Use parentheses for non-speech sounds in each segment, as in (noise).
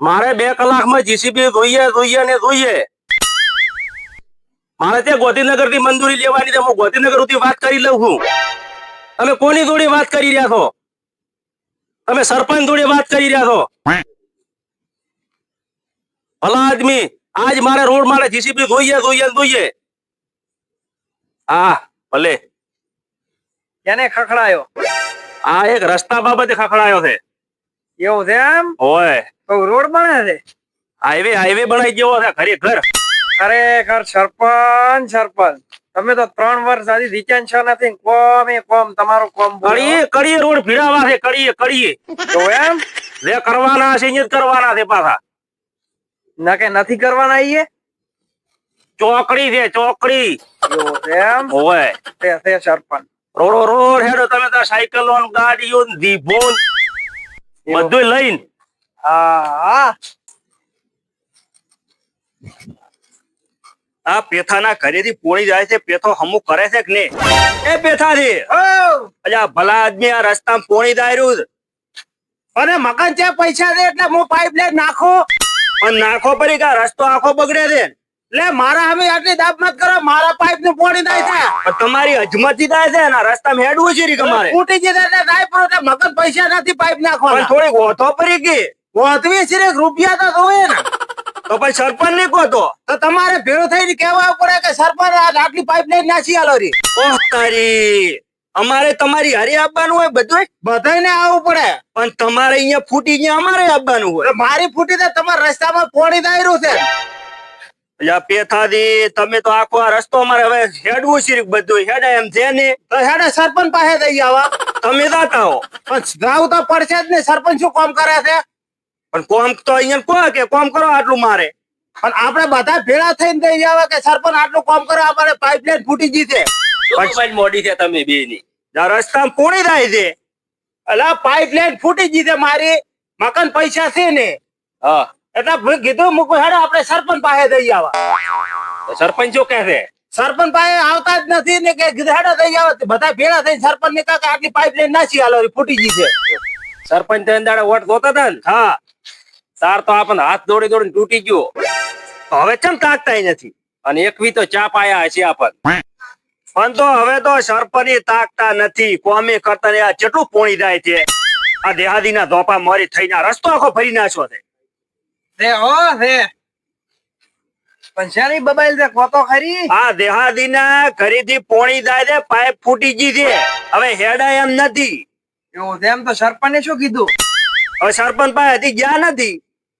મારે બે કલાકમાં જીસીબી જોઈએ જોઈએ ને જોઈએ. મારે ત્યાં ગોધીનગરથી મંજૂરી લેવાની છે. હું ગોધીનગરથી વાત કરી લઉં છું. તમે કોની જોડે વાત કરી રહ્યા છો? તમે સરપંચ જોડે વાત કરી રહ્યા છો? ભલા આદમી આજ મારે રોડ મારે જીસીબી જોઈએ જોઈએ ને જોઈએ. હા ભલે. એને ખખડાયો? આ એક રસ્તા બાબતે ખખડાયો છે. એવું છે એમ? તો રોડ બને છે? હાઈવે હાઈવે બનાવી દેવો છે ખરેખર. ખરેખર સરપંચ સરપંચ. તમે તો ત્રણ વર્ષ આથી રીચાન છો નથી કોમ એ કોમ તમારું કોમ. કડીએ કડીએ રોડ ભીડાવા છે કડીએ કડીએ તો એમ? જે કરવાના છે એ કરવાના છે પાછા. ના કે નથી કરવાના આઈએ ચોકડી છે ચોકડી. એમ? ઓય તે છે સરપંચ. રોડો રોડ હેડો તમે તો સાયકલો ઓન ગાડીઓ ઓન દીભો બધું લઈને. આ પેથાના ઘરેથી પોણી જાય છે પેથો હમુ કરે છે કે નહીં? એ પેથાથી. અજા ભલા આદમી આ રસ્તામાં પોણી દાયરું અને મકાન ત્યાં પૈસા દે એટલે હું પાઇપલાઈન નાખો. પણ નાખો પડી કે રસ્તો આખો બગડે છે. લે મારા હવે આટલી દાબ મત કરો મારા પાઇપ ને પોણી થાય છે. તમારી અજમતી થાય છે અને રસ્તામાં હેડવું છે તમારે. ફૂટી જતા એટલે થાય પણ મગન પૈસા નથી પાઇપ નાખવાના. થોડીક ઓથો પડી ગઈ છે રૂપિયા તો જોવે ને. તો પછી સરપંચ ને કહો તો તો તમારે ભેળું થઈને કહેવા પડે કે સરપંચ આટલી પાઇપલાઈન નાસી આલો રી? ઓહ તારી. અમારે તમારી હારે આપવાનું હોય બધું બધાને આવવું પડે. પણ તમારે અહીંયા ફૂટી ગયા અમારે આપવાનું હોય. મારી ફૂટી તો તમારા રસ્તામાં પોણી દાયરું છે. પેથાદી તમે તો આખો આ રસ્તો અમારે હવે હેડવું છે બધું હેડે એમ છે ને તો હેડે સરપંચ પાસે દઈ આવા તમે જાતા હો. પણ જાવ તો પડશે જ ને સરપંચ શું કામ કરે છે? પણ કોમ તો અહીંયા કહો કે કોમ કરો આટલું મારે? પણ આપણે બધા ભેળા થઈને દઈ આવા કે સરપંચ આટલું કોમ કરો અમારે પાઇપલાઇન ફૂટી ગઈ છે. મોડી છે તમે બે ની રસ્તામાં પૂરી થાય છે. એટલે પાઇપલાઇન ફૂટી ગઈ છે મારી. મકાન પૈસા છે ને. હા. એટલે કીધું મૂકું હેડો આપણે સરપંચ પાસે દઈ આવા. સરપંચ જો કે છે? સરપંચ પાસે આવતા જ નથી ને કે હેડે દઈ આવા. બધા ભેળા થઈને સરપંચ ને કાકા કે આટલી પાઇપલાઈન નાસી આલો ફૂટી ગઈ છે. સરપંચ તો દાડા વોટ ગોતા હતા ને? હા. તાર તો આપણને હાથ દોડી દોડીને તૂટી ગયો. તો હવે ચમ તાકતા નથી? અને એકવી તો ચા પાયા હશે આપણ પણ તો હવે તો સરપંચ તાકતા નથી. કોમી કરતા ને આ જેટલું પોણી જાય છે. આ દેહાદીના ધોપા મરી થઈને રસ્તો આખો ફરી નાખ્યો છે. હો બબાઈલ કોતો ખરી? આ દેહાદીના ઘરેથી પોણી જાય છે પાઇપ ફૂટી ગઈ છે. હવે હેડા એમ નથી. એવું એમ તો સરપંચે શું કીધું? હવે સરપંચ પાસે હજી ગયા નથી.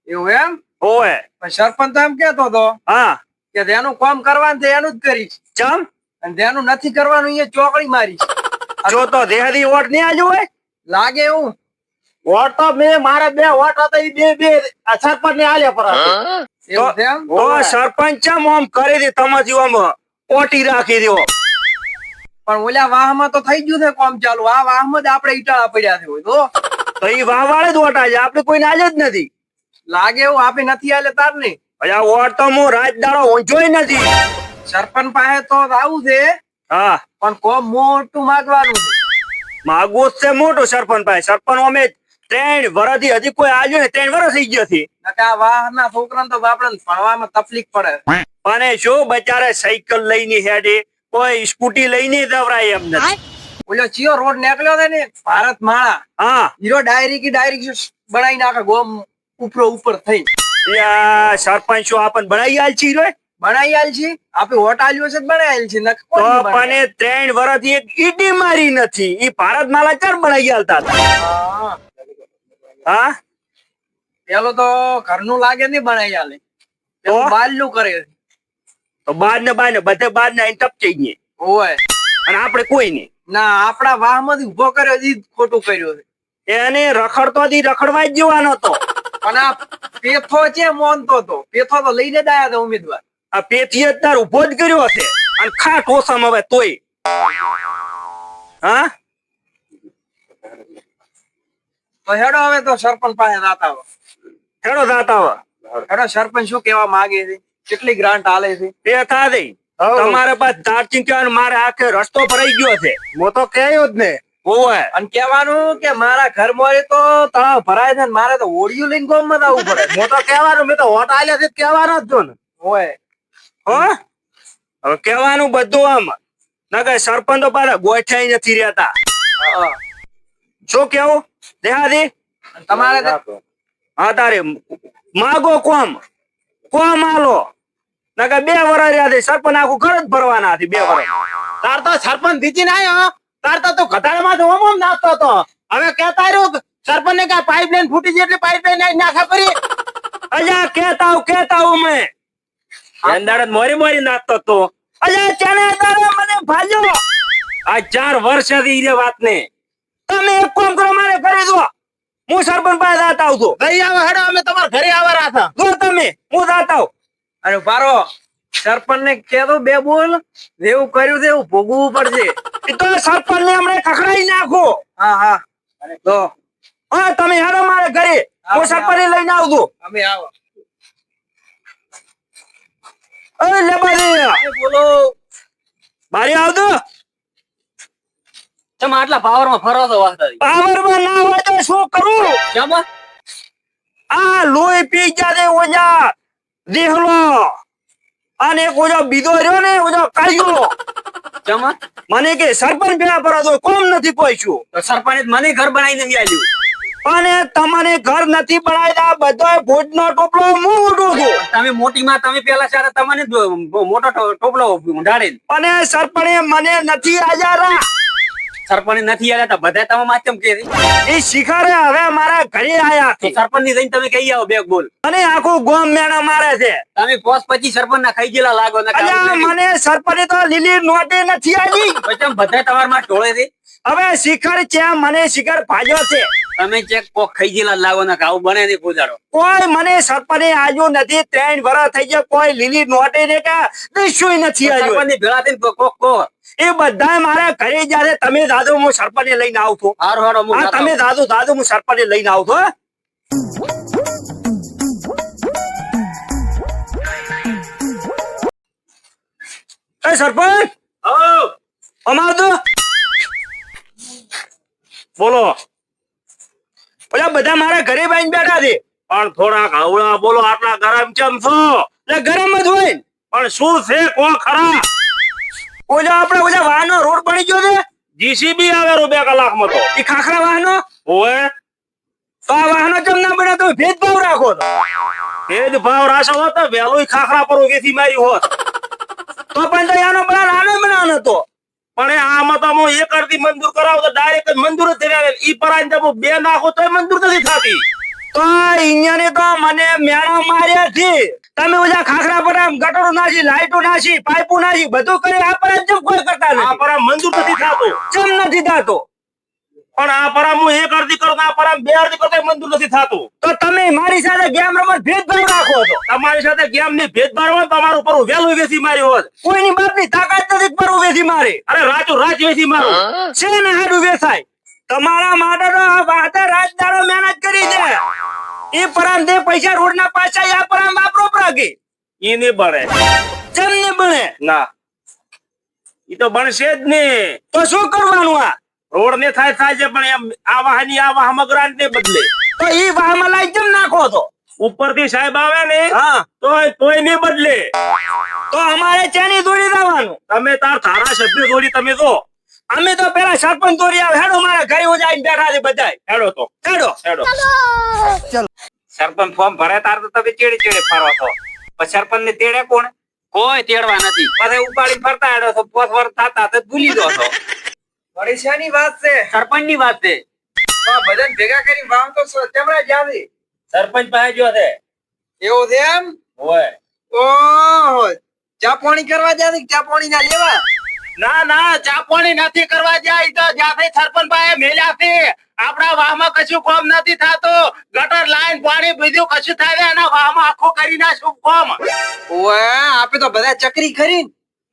એવું એમ? ઓએ પણ સરપંચ એમ કેતો હતો હા. કે જેનું કામ કરવાનું છે એનું જ કરીશ. ચમ? અને જેનું નથી કરવાનું એ ચોકડી મારીશ. (laughs) જો તો દેહરી વોટ નહીં આજુ હોય? લાગે એવું. વોટ તો મેં મારા બે વોટ હતા એ બે બે સરપંચ ને આલ્યા પર? તો સરપંચ ચમ આમ કરી દે તમારી આમ ઓટી રાખી દો પણ ઓલા વાહમાં તો થઈ ગયું છે કોમ ચાલુ. આ વાહમાં જ આપણે ઈટાળા પડ્યા છે હોય તો. એ વાહ વાળે જ વોટ આજે આપણે કોઈને આલ્યો જ નથી. લાગે એવું આપી નથી આલે તાર ને આ વોટ તો હું રાત દાડો ઊંચોય નથી. સરપંચ પાસે તો આવું છે હા. પણ કોમ મોટું માગવાનું છે. છે મોટું સરપંચ પાસે. સરપંચ અમે ત્રણ વર્ષથી હજી કોઈ આવ્યો ને ત્રણ વર્ષ થઈ ગયો છે. નકે વાહ ના છોકરા તો બાપડા ભણવામાં તકલીફ પડે. પણ શું બચારે સાયકલ લઈને હેડે કોઈ સ્કૂટી લઈને દવરાય એમ નથી. ઓલો ચિયો રોડ નીકળ્યો છે ને ભારત માળા. હા. હીરો ડાયરી કી ડાયરી બનાવી નાખે ગોમ ઉપરો ઉપર થઈ. આ સરપંચ શું બનાવી આલ છી રે બનાવી આલ છે? આપે વોટ આલ્યો છે આલ છે તો. પણ ત્રણ વર્ષથી એક ઈડી મારી નથી. ઈ ભારત માલા ચાર બનાવી આલતા હતા. હા. પેલો તો ઘરનું લાગે નહીં બનાવી આલે. તો? બારનું કરે. તો બાર ને બાર ને બધે બાર ને ટપચી ગઈ. ઓય અને આપણે કોઈ નહીં. ના આપણા વાહમાંથી ઊભો કર્યો ખોટું કર્યું એને રખડતો થી રખડવા જ જવાનો હતો. આ પેથો છે મોનતો તો પેથો તો લઈને જ હતા ઉમેદવાર. આ પેથી અત્યાર ઊભો જ કર્યો હશે. અને ખા ઠોસામાં હવે તોય. હા? તો હેડો હવે તો સરપંચ પાસે જાતા હો હેડો જાતા હવે હેડો સરપંચ શું કેવા માંગે છે? કેટલી ગ્રાન્ટ આલે છે? તે થા દઈ તમારે પાસે ચાર્જિંગ કહેવાનું મારે આખે રસ્તો ભરાઈ ગયો છે. હું તો કહ્યું જ ને ઓય અને કહેવાનું કે મારા ઘર મોરે તો તળાવ ભરાય છે ને મારે તો ઓડિયું લઈને ગોમમાં આવવું પડે. હું તો કહેવાનું મેં તો વોટ આલ્યા છે કહેવાનો જ જો ને. હોય. હો? હવે કહેવાનું બધું આમ. નકર સરપંચ તો પાછા ગોઠાઈ નથી રહેતા. હા. શું કેવું? દેહાદી તમારે હા તારે. માગો કોમ. કોમ આલો. નગર બે વર્ષ રહ્યા છે સરપંચ આખું ઘર જ ભરવાના હતી બે વર્ષ તાર તો સરપંચ જીતી ના આવ્યો તાર તો ઘટાડામાં ઓમ નાખતો હતો. હવે કેતા રહ્યો સરપંચ કે કા પાઇપલાઈન ફૂટી ગઈ એટલે પાઇપલાઈન નાખા કરી અજા કેતા હું કેતા હું મેં. અંદાડે મોરી મોરી નાખતો તો. અજા ચાને તારે મને ભાજો આ ચાર વર્ષથી ઈ વાત ને તમે એક કામ કરો મારે ઘરે દો હું સરપંચ પાસે જાતા આવતો ગઈ આવે હેડો અમે તમારા ઘરે આવા રાખા જો તમે હું જાતા આવું. અરે પારો સરપંચ ને કહેતો બે બોલ જેવું કર્યું તેવું ભોગવું પડશે. એ તો સરપંચ ને હમણાં કકડાઈ નાખો. હા હા. તો. હા તમે હેડો મારે ઘરે. હું સરપંચ લઈને આવજો. અમે આવો. અરે લેબારી બોલો. બારી આવતો તમે આટલા પાવરમાં ફરો તો વાસ્તા પાવરમાં ના હોય તો શું કરું? કેમ આ લોહી પી ગયા છે ઓજા. દેહલો. અને એક ઓજો બીજો રહ્યો ને ઓજો કાળિયો. કેમ મને કે સરપંચ ભેળા પર તો કોમ નથી પહોંચ્યું તો સરપંચ મને ઘર બનાવીને નહીં આલ્યું અને તમને ઘર નથી બનાવ્યા બધો ભોજનો ટોપલો હું ઉઠું છું. તમે મોટી માં તમે પેલા સારા તમને મોટો ટોપલો ઢાળે અને સરપંચે મને નથી આજારા સરપંચ નથી આવ્યા તો બધા તમે માધ્યમ કે એ શિખરે હવે મારા ઘરે આયા તો સરપંચની જઈને તમે કહી આવો બેગ બોલ. અને આખું ગોમ મેણા મારે છે. તમે પોસ પછી સરપંચ ના ખાઈ ગયેલા લાગો મને સરપંચ તો લીલી નોટે નથી આવી બધા તમારા માં ટોળે છે. હવે શિખર છે મને શિખર ભાજ્યો છે. તમે ચેક કોક ખાઈ ગયેલા લાગો ને આવું બને નહીં પૂજાડો કોઈ મને સરપંચે આજુ નથી ત્રણ વર્ષ થઈ ગયા કોઈ લીલી નોટે ને કા કશું નથી સરપંચ આવ્યું ભેળા થઈને કોક કો એ બધા મારા ઘરે જયારે તમે દાદુ હું સરપંચે લઈને આવતો હારો હારો હું તમે દાદુ દાદુ હું સરપંચ લઈને આવતો એ સરપંચ અમાર તો બોલો ઘરે બાઈને બેઠા છે. પણ થોડાક હવળા બોલો આટલા ગરમ કેમ છો? એટલે ગરમ જ હોય ને. પણ શું છે કો ખરા? ઓલા આપણે ઓલા વાહનો રોડ પડી ગયો છે? જીસીબી આવે રો બે કલાકમાં તો. એ ખાખરા વાહનો? ઓય તો આ વાહનો કેમ ના બન્યા તો ભેદભાવ રાખો તો. ભેદભાવ રાશો હોત તો વહેલું ખાખરા પર ઉભેથી મારી હોત. તો પણ તો એનો બના નાનો બનાવવાનો હતો. પણ આમાં તો હું એક અડધી મંજૂર કરાવું તો ડાયરેક્ટ મંજૂર જ થઈ ઈ પરાઈને તો હું બે નાખો તો મંજૂર નથી થતી. તો અહીંયા તો મને મેળા માર્યા છે. તમે ઓલા ખાખરા પર આમ ગટરો નાખી લાઈટો નાખી પાઇપો નાખી બધું કરી આ પર જેમ કોઈ કરતા નથી? આ પર મંજૂર નથી થતો. કેમ નથી થતો? પણ આ પરામ હું એક અરજી કરું આ પરામ બે અરજી કરું મંજૂર નથી થતું. તો તમે મારી સાથે ગેમ રમત ભેદભાવ રાખો છો. તમારી સાથે ગેમની ભેદભાવ હોય તમારું પર વેલું વેસી મારી હોત. કોઈની બાપની તાકાત નથી પર વેસી મારે. અરે રાજુ રાજ વેસી મારું. છે ને હાડું વેસાય તમારા માટે તો વાતે રાજદારો મહેનત કરી છે. એ પરામ દે પૈસા રોડ ના પાછા આ પરામ વાપરો પ્રાગી. એ ને બને. કેમ ને બને? ના. એ તો બનશે જ ને તો શું કરવાનું આ? રોડ ને થાય થાય છે પણ એમ આ વાહની આ વાહ મગરાટ ને બદલે. તો એ વાહમાં લાઈ કેમ નાખો તો ઉપરથી સાહેબ આવે ને હા. તો તોય નહીં બદલે. તો અમારે ચેની દોડી દેવાનું? તમે તાર ધારાસભ્ય દોડી તમે જો. અમે તો પેલા સરપંચ દોડી આવે હેડો મારા ઘરે હું જઈને બેઠા છે બધા હેડો તો. હેડો. હેડો. સરપંચ ફોર્મ ભરે તાર તો તમે ચેડે ચેડે ફરો છો. પછી સરપંચ ને તેડે કોણ? કોઈ તેડવા નથી. પછી ઉપાડી ફરતા હેડો છો પોત વર થતા તો ભૂલી દો છો. વળી વાત છે? સરપંચની વાત છે. ભજન ભેગા કરી વાવ તો ચમડા જાવી સરપંચ પાસે જો છે. એવું છે એમ? હોય. ઓહો. ચા પાણી કરવા જાવી ચા પાણી ના લેવા? ના ના ચા પાણી નથી કરવા જાય. તો જ્યાંથી સરપંચ પાસે મેલ્યા છે. આપણા વાહમાં કશું કોમ નથી થતું. ગટર લાઈન પાણી બીજું કશું થાય અને એના વાહમાં આખો કરી ના શું કોમ. ઓએ આપે તો બધા ચકરી ખરી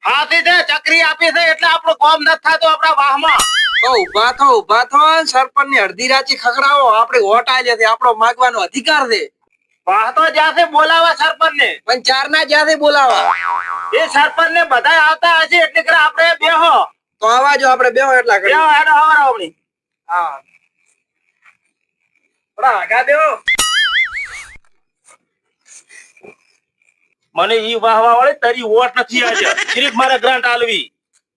હાથી છે ચકરી આપી છે એટલે આપણું કોમ નથી થતું આપણા વાહમાં. તો ઊભા થો ઊભા થો સરપંચની અડધી રાચી ખખડાવો. આપણે વોટ આલ્યા છે આપણો માગવાનો અધિકાર છે. વાહ તો જ્યાંથી બોલાવા સરપંચ ને પણ ચાર ના જ્યાંથી બોલાવા? એ સરપંચ ને બધા આવતા હશે એટલે કે આપણે બેહો. તો આવા જો આપણે બેહો એટલા કરી બેહો હેડો હવારો હમણી. હા. થોડા આગા દેવો મને ઈ વાહવા વાળે તારી વોટ નથી આજે સિર્ફ મારે ગ્રાન્ટ આલવી.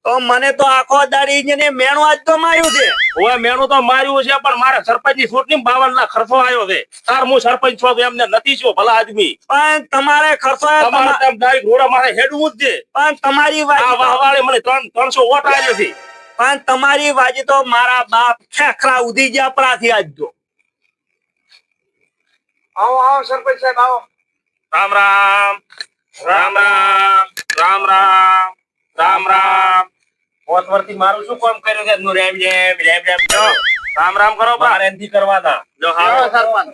તો મને તો આખો દાડી ને મેણું આજ તો માર્યું છે. હવે મેણું તો માર્યું છે પણ મારે સરપંચની ચૂંટણી બાવન લાખ ખર્ચો આવ્યો છે. તાર હું સરપંચ છો એમને નથી છો ભલા આદમી. પણ તમારે ખર્ચો તમારે તેમ ડાયરેક્ટ ઘોડા મારે હેડવું જ છે. પણ તમારી આ વાહવાળે મને ત્રણ ત્રણસો વોટ આવ્યો છે. પણ તમારી વાજી તો મારા બાપ ખેખરા ઉધી ગયા પરાથી આજ તો. આવો આવો સરપંચ સાહેબ આવો. રામ રામ. રામ રામ રામ રામ રામ રામ. પોત વર્ષથી મારું શું કામ કર્યું છે? એમનું રેમ જેમ રેમ જેમ જો રામ રામ કરો મારે એનથી કરવા તા જો હા. સરપંચ.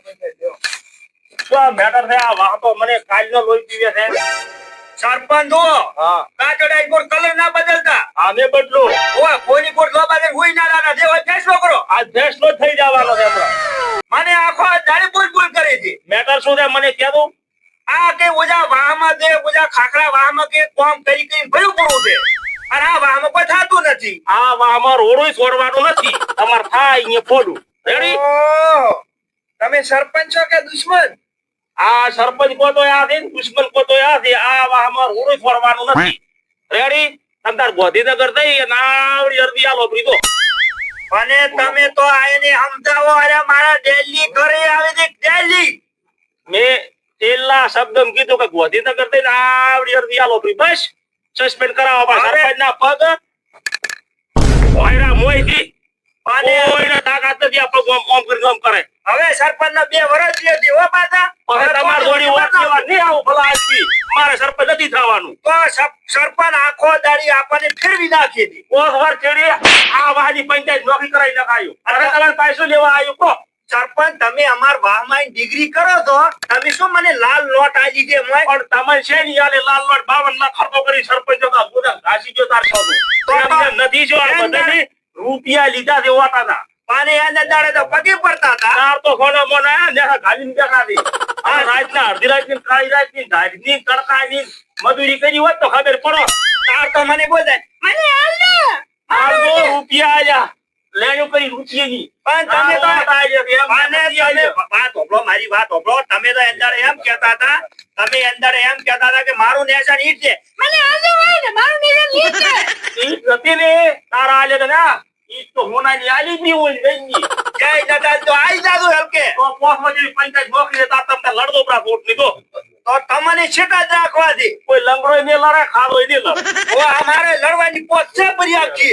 શું મેટર છે આ વાહતો મને કાલનો લોહી પીવે છે. સરપંચ હો. હા કાચડાઈ કોર કલર ના બદલતા. આને બદલો. ઓ કોની કોર લો બદલ હુઈ ના ના જે હોય ફેસલો કરો. આ ફેસલો થઈ જવાનો છે મને આખો દાડી બોલ બોલ કરી છે મેટર શું છે? મને કહેવું દો આ કે ઓજા વાહમાં દે ઓજા ખાખરા વાહમાં કે કોમ કરી કઈ ભયું પડવું છે? અને આ વાહમાં કોઈ થતું નથી. આ વાહમાં રોડું છોડવાનું નથી. તમાર થાય અહીંયા ફોડું રેડી તમે સરપંચ છો કે દુશ્મન? આ સરપંચ કો તો આ છે દુશ્મન કો તો આ છે. આ વાહમાં રોડું છોડવાનું નથી. રેડી અંતર ગોધીનગર થઈ નાવડી અરજી આલો પ્રીતો અને તમે તો આને સમજાવો અરે મારા દિલ્હી ઘરે આવે છે દિલ્હી મેં છેલ્લા શબ્દ કીધું કે ગોધીનગર થઈને આવડી અરબી આલો પ્રી બસ સસ્પેન્ડ કરાવો બસ સરપંચ ના પગ મોયરા મોયથી અને કોઈને તાકાત નથી આપણો ગોમ ઓમ કરી ગોમ કરે. હવે સરપંચ ના બે વર્ષ જે હો પાછા. હવે તમાર જોડી વોટ લેવા નહીં આવું ભલા આદમી. મારે સરપંચ નથી થવાનું. તો સરપંચ આખો દાડી આપણને ફેરવી નાખી હતી. ઓસ વાર ચડી આ વાહની પંચાયત નોકરી કરાવી નખાયું. અરે તમારે પૈસો લેવા આવ્યું. કો સરપંચ તમે અમાર વાહમાં ડિગ્રી કરો છો તમે શું મને લાલ લોટ આજી દે મોય? પણ તમે છે ની આલે લાલ લોટ 52 લાખ ખર્ચો કરી સરપંચ તો ગુના ઘાસી ગયો તાર છો તો નથી જો આ બધાની રૂપિયા લીધા છે ઓટાના. પાને એને દાડે તો પગે પડતા હતા. તાર તો ખોનો મોને નેહા ગાલીને બેઠા દે આ રાતના અડધી રાતની કાળી રાતની ધાડની તડકાની મજૂરી કરી હોત તો ખબર પડો. તાર તો મને બોલે મને હાલ ને રૂપિયા આયા. લેણું કરી રૂપિયાની. પણ તમે તો મને તમે વાત ઓપલો મારી વાત ઓપલો તમે તો અંદર એમ કહેતા હતા તમે અંદર એમ કહેતા હતા કે મારું નેશન ઈટ છે. મને આજે હોય ને મારું નેશન ઈટ છે. ઈટ નથી રે. તારા આલે તો ના. ઈટ તો હોનાની આલી ની હોય ગઈ જય દાદા તો આઈ જાદુ હલકે. તો પોસમાં પંચાયત નોકરી લેતા તમને લડદો પ્રા વોટ લીધો. તો તમને છેટા જ રાખવા દે કોઈ લંગડો ને લડે ખાડો ને લડે અમારે લડવાની પોત છે પર્યાપ્ત છે.